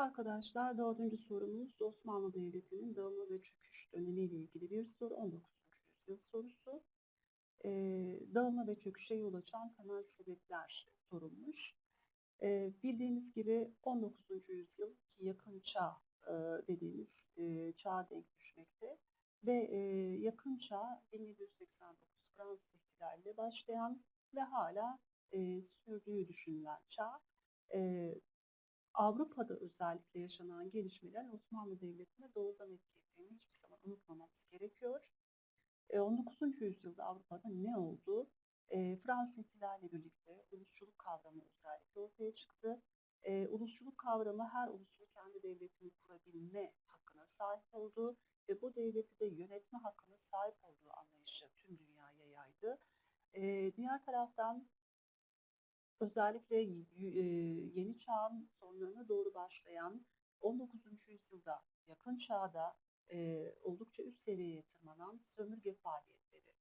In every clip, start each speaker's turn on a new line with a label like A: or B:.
A: Arkadaşlar dördüncü sorumuz Osmanlı Devleti'nin dağılma ve çöküş dönemiyle ilgili bir soru. 19. yüzyıl sorusu. Ee, dağılma ve çöküşe yol açan temel sebepler sorulmuş. Ee, bildiğiniz gibi 19. yüzyıl ki yakın çağ e, dediğimiz e, çağa denk düşmekte ve e, yakın çağ 1789 Fransız ihtilaliyle başlayan ve hala e, sürdüğü düşünülen çağ. E, Avrupa'da özellikle yaşanan gelişmeler Osmanlı Devleti'ne doğrudan etki ettiğini hiçbir zaman unutmamamız gerekiyor. E, 19. yüzyılda Avrupa'da ne oldu? E, Fransız ihtilaliyle birlikte ulusçuluk kavramı özellikle ortaya çıktı. E, ulusçuluk kavramı her ulusun kendi devletini kurabilme hakkına sahip olduğu ve bu devleti de yönetme hakkına sahip olduğu anlayışı tüm dünyaya yaydı. E, diğer taraftan özellikle yeni çağın sonlarına doğru başlayan 19. yüzyılda yakın çağda oldukça üst seviyeye tırmanan sömürge faaliyetleri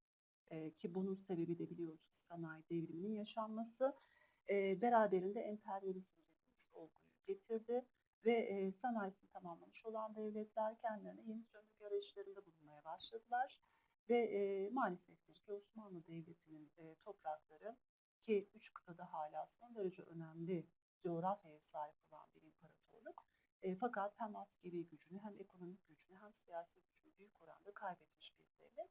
A: ki bunun sebebi de biliyoruz sanayi devriminin yaşanması beraberinde emperyalizm olguyu getirdi ve sanayisini tamamlamış olan devletler kendilerine yeni sömürge arayışlarında bulunmaya başladılar ve maaleseftir ki Osmanlı Devleti'nin toprakları ki üç kıtada hala son derece önemli coğrafyaya sahip olan bir imparatorluk. E, fakat hem askeri gücünü hem ekonomik gücünü hem siyasi gücünü büyük oranda kaybetmiş bir devlet.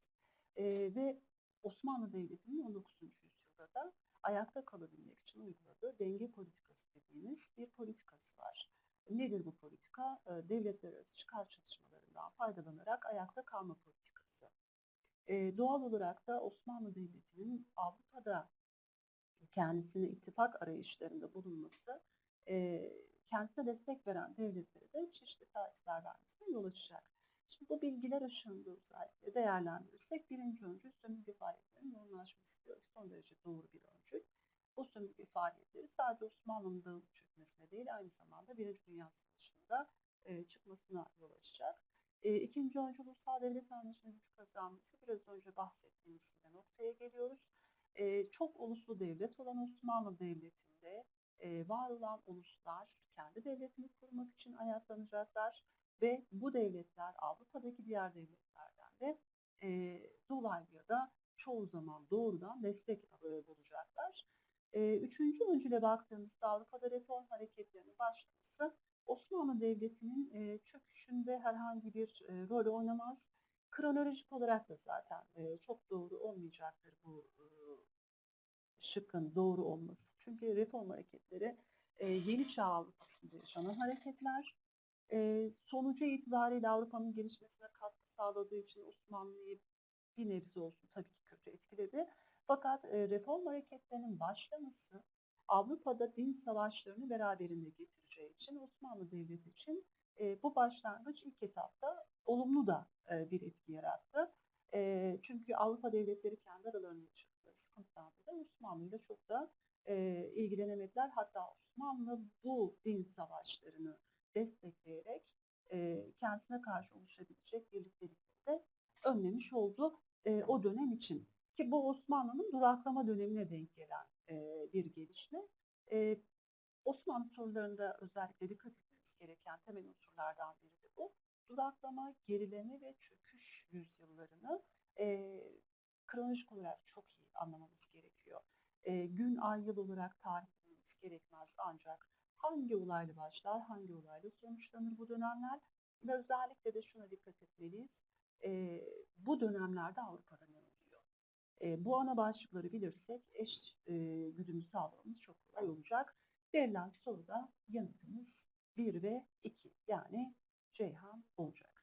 A: E, ve Osmanlı Devleti'nin 19. yüzyılda da ayakta kalabilmek için uyguladığı denge politikası dediğimiz bir politikası var. Nedir bu politika? E, devletler arası çıkar çatışmalarından faydalanarak ayakta kalma politikası. E, doğal olarak da Osmanlı Devleti'nin Avrupa'da kendisine ittifak arayışlarında bulunması e, kendisine destek veren devletlere de çeşitli tavizler vermesine yol açacak. Şimdi bu bilgiler ışığında özellikle değerlendirirsek birinci öncül sömürge faaliyetlerinin yoğunlaşması diyor. Son derece doğru bir öncül. Bu sömürge faaliyetleri sadece Osmanlı'nın dağılıp çökmesine değil aynı zamanda Birinci Dünya Savaşı'nda e, çıkmasına yol açacak. E, ikinci öncül ulusal devlet anlayışının güç kazanması biraz önce bahsettiğimiz gibi noktaya geliyoruz e, çok uluslu devlet olan Osmanlı Devleti'nde e, var olan uluslar kendi devletini kurmak için ayaklanacaklar ve bu devletler Avrupa'daki diğer devletlerden de e, dolaylı ya da çoğu zaman doğrudan destek bulacaklar. E, üçüncü öncüle baktığımızda Avrupa'da reform hareketlerinin başlaması Osmanlı Devleti'nin e, çöküşünde herhangi bir e, rol oynamaz. Kronolojik olarak da zaten e, çok doğru olmayacaktır bu e, şıkkın doğru olması. Çünkü reform hareketleri e, yeni çağ Avrupa'sında yaşanan hareketler. E, sonucu itibariyle Avrupa'nın gelişmesine katkı sağladığı için Osmanlı'yı bir nebze olsun tabii ki kötü etkiledi. Fakat e, reform hareketlerinin başlaması Avrupa'da din savaşlarını beraberinde getireceği için Osmanlı Devleti için e, bu başlangıç ilk etapta olumlu da e, bir etki yarattı. E, çünkü Avrupa devletleri kendi aralarında yaşadıkları sıkıntıdan dolayı Osmanlı çok da e, ilgilenemediler. Hatta Osmanlı bu din savaşlarını destekleyerek e, kendisine karşı oluşabilecek birliktelikleri de önlemiş oldu e, o dönem için. Ki bu Osmanlı'nın duraklama dönemine denk gelen e, bir gelişme. E, Osmanlı sorularında özellikle dikkat etmemiz gereken temel unsurlardan biri de bu. Duraklama, gerileme ve çöküş yüzyıllarını e, kronolojik olarak çok iyi anlamamız gerekiyor. E, gün, ay, yıl olarak tariflememiz gerekmez ancak hangi olayla başlar, hangi olayla sonuçlanır bu dönemler ve özellikle de şuna dikkat etmeliyiz. E, bu dönemlerde Avrupa'da ne oluyor? E, bu ana başlıkları bilirsek eş e, güdümü sağlamamız çok kolay olacak. Verilen soruda yanıtımız 1 ve 2 yani Ceyhan olacak.